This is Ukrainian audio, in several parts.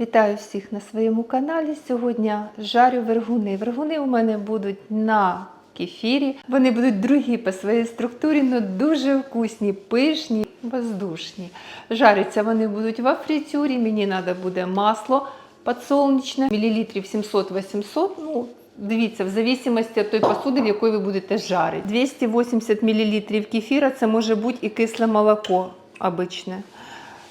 Вітаю всіх на своєму каналі. Сьогодні жарю вергуни. Вергуни у мене будуть на кефірі. Вони будуть другі по своїй структурі, але дуже вкусні, пишні, воздушні. Жаряться вони будуть в фритюрі. Мені треба буде масло підсолнечне, мілілітрів 700-800. Ну, Дивіться, в зависимості від тої посуди, в якої ви будете жарити. 280 мл кефіра це може бути і кисле молоко обичне.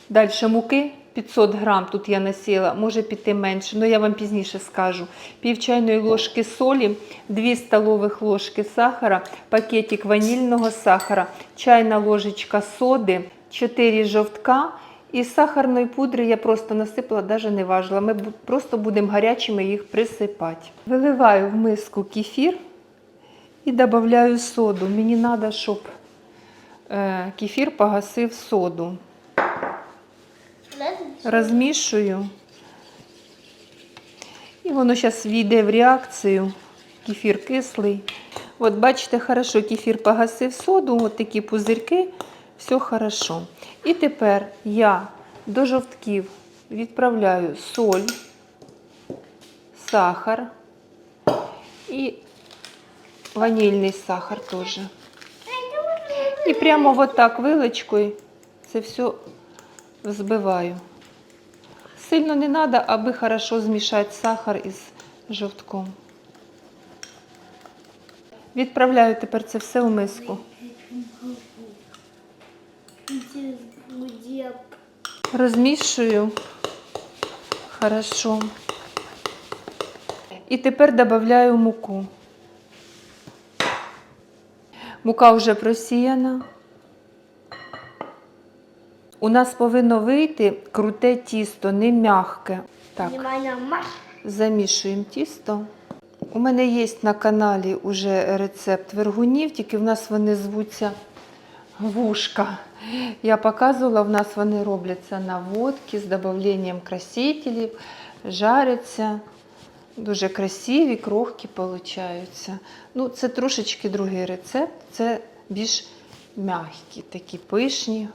Далі муки 500 грам, тут я насіла, може піти менше, але я вам пізніше скажу. Пів чайної ложки солі, 2 столових ложки сахара, пакетик ванільного сахара, чайна ложечка соди, 4 жовтка. І сахарної пудри я просто насипала, навіть не важила. Ми просто будемо гарячими їх присипати. Виливаю в миску кефір і додаю соду. Мені треба, щоб е, кефір погасив соду. Розмішую. І воно зараз війде в реакцію. Кефір кислий. От бачите, хорошо, кефір погасив соду, от такі пузирки, все хорошо. І тепер я до жовтків відправляю соль, сахар і ванільний сахар теж. І прямо вот так вилочкою це все взбиваю. Сильно не треба, аби хорошо змішати сахар із жовтком. Відправляю тепер це все у миску. Розмішую хорошо. І тепер додаю муку. Мука вже просіяна. У нас повинно вийти круте тісто, не м'яке. Так. Замішуємо тісто. У мене є на каналі уже рецепт вергунів, тільки в нас вони звуться вушка. Я показувала, в нас вони робляться на водці з додаванням красителів, жаряться. Дуже красиві, крохкі получаються. Ну, це трошечки другий рецепт. Це більш м'які, такі пишні.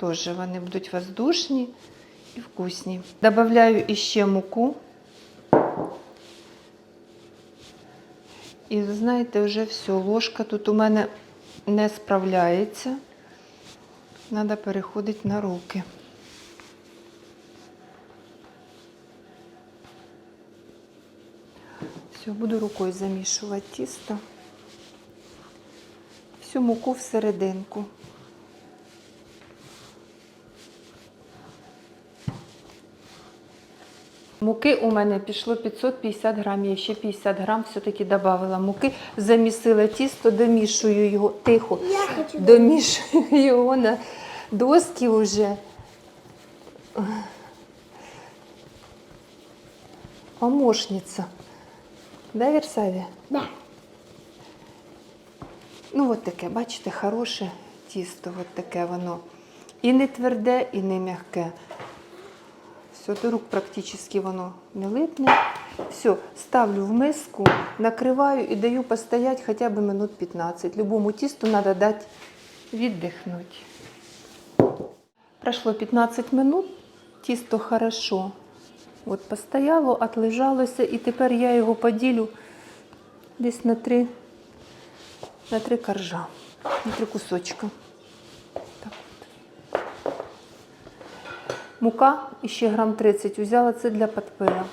Теж вони будуть воздушні і вкусні. Добавляю іще муку. І знаєте, вже все, ложка тут у мене не справляється. Треба переходити на руки. Все, буду рукою замішувати тісто. Всю муку всерединку. Муки у мене пішло 550 грам, я ще 50 грам все-таки додавала муки, замісила тісто, домішую його тихо, домішую його на доски вже. Помощниця. Да, Версавія? Да. Ну, от таке, бачите, хороше тісто, от таке воно. І не тверде, і не м'яке. Все, до рук практично воно не липне. Все, ставлю в миску, накриваю і даю постояти хоча б минут 15. Любому тісту треба дати віддихнути. Прошло 15 минут, тісто хорошо. От постояло, отлежалося, і тепер я його поділю десь на три на три коржа, на три кусочка. Так от. Мука ще грам 30 взяла, це для підпила.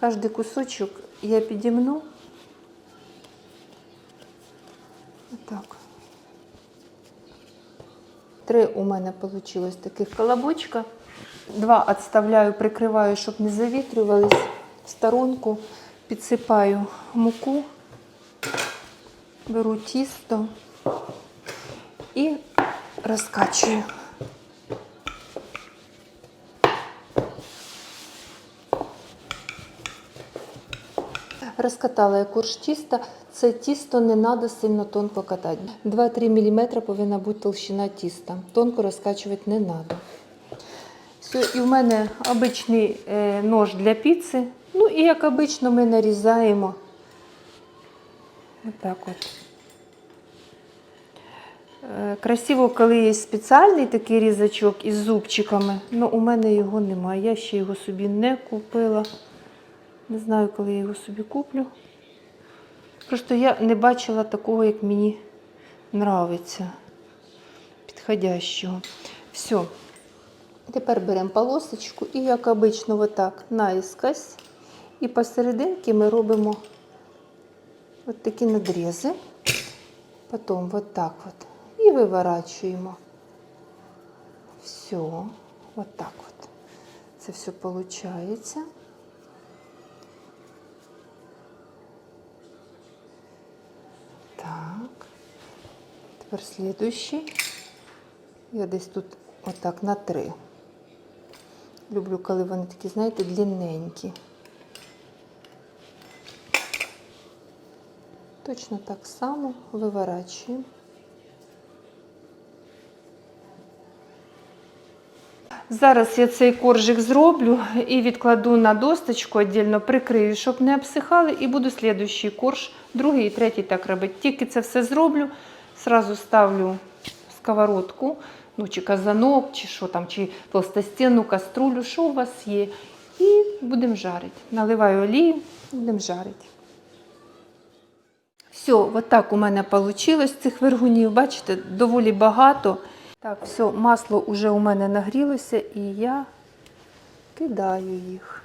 Кожний кусочок я підімну. Отак. Три у мене вийшло таких колобочка. Два відставляю, прикриваю, щоб не завітрювались в сторонку. Підсипаю муку. Беру тісто і розкачую. Розкатала я корж тіста. Це тісто не треба сильно тонко катати. 2-3 мм повинна бути толщина тіста. Тонко розкачувати не треба. Все, і в мене обичний е, нож для піци. Ну і як обично ми нарізаємо Отак от. Е, Красиво, коли є спеціальний такий різачок із зубчиками, але у мене його немає. Я ще його собі не купила. Не знаю, коли я його собі куплю. Просто я не бачила такого, як мені нравиться. Підходящого. Все. Тепер беремо полосочку і, як обично, отак наискось. І посерединки ми робимо от такі надрізи. Потім вот так вот. І виворачуємо. Все. Вот так вот. Це все виходить. Тепер слідуючий. Я десь тут отак на три. Люблю, коли вони такі, знаєте, длинненькі. Точно так само виворачуємо. Зараз я цей коржик зроблю і відкладу на досточку віддільно, прикрию, щоб не обсихали, і буду слідуючий корж, другий і третій так робити. Тільки це все зроблю, зразу ставлю сковородку, ну чи казанок, чи що там, чи толстостінну каструлю, що у вас є. І будемо жарити. Наливаю олію, будемо жарити. Все, от так у мене вийшло цих вергунів. Бачите, доволі багато. Так, все, масло вже у мене нагрілося і я кидаю їх.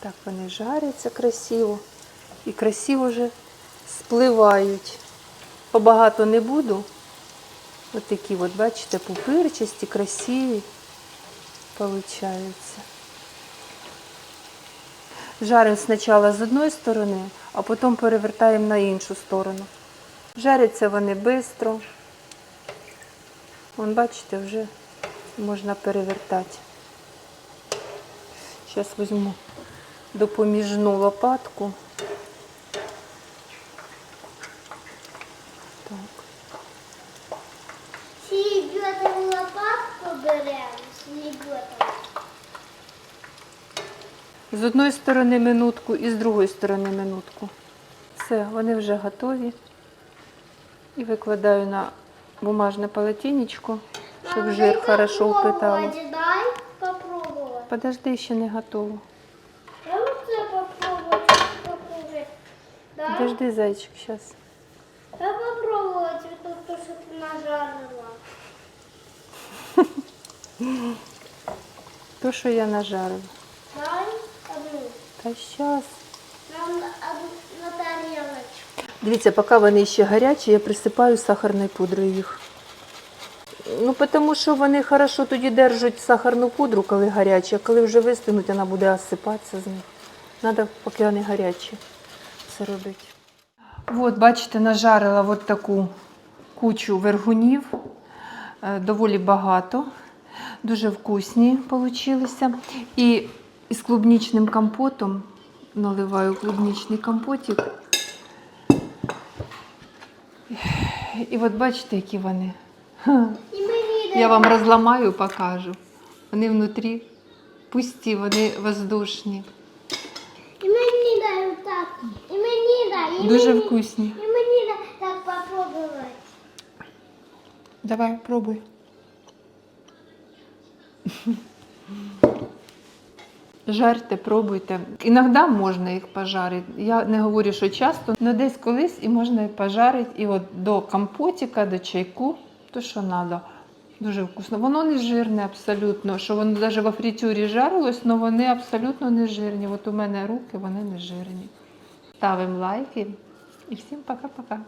Так вони жаряться красиво і красиво вже спливають. Побагато не буду. Ось такі, от, бачите, пупирчасті, красиві получаються. Жаримо спочатку з одної сторони, а потім перевертаємо на іншу сторону. Жаряться вони швидко. Вон, бачите, вже можна перевертати. Зараз візьму допоміжну лопатку. Так. С идиотом лопатку берем, с идиотом. З одної сторони минутку і з другої сторони минутку. Все, вони вже готові. І викладаю на бумажне полотенечко, щоб жир хорошо впитало. Дай попробовать. Подожди, ще не готово. Я Подожди, зайчик, зараз. То, нажарила. То, що я нажарила. Дай одну. Та зараз. Нам одну на тарелочку. Дивіться, поки вони ще гарячі, я присипаю сахарною пудрою їх. Ну, тому що вони хорошо тоді держать сахарну пудру, коли гарячі, а коли вже вистигнуть, вона буде осипатися з них. Треба, поки вони гарячі, це робити. От, бачите, нажарила от таку кучу вергунів, Е, доволі багато, дуже вкусні получилися. І із клубнічним компотом наливаю клубнічний компотик. І от бачите, які вони. Ха. И мы не Я вам розламаю, покажу. Вони внутрі пусті, вони воздушні. И мы не дай вот так. И мы не дай. И Дуже мы не- вкусні. Давай, пробуй. Жарте, пробуйте. Іноді можна їх пожарити. Я не говорю, що часто, але десь колись і можна і пожарити. І от до компотика, до чайку, то що треба. Дуже вкусно. Воно не жирне абсолютно. Що воно навіть во фритюрі жарилось, але вони абсолютно не жирні. От у мене руки, вони не жирні. Ставимо лайки і всім пока-пока.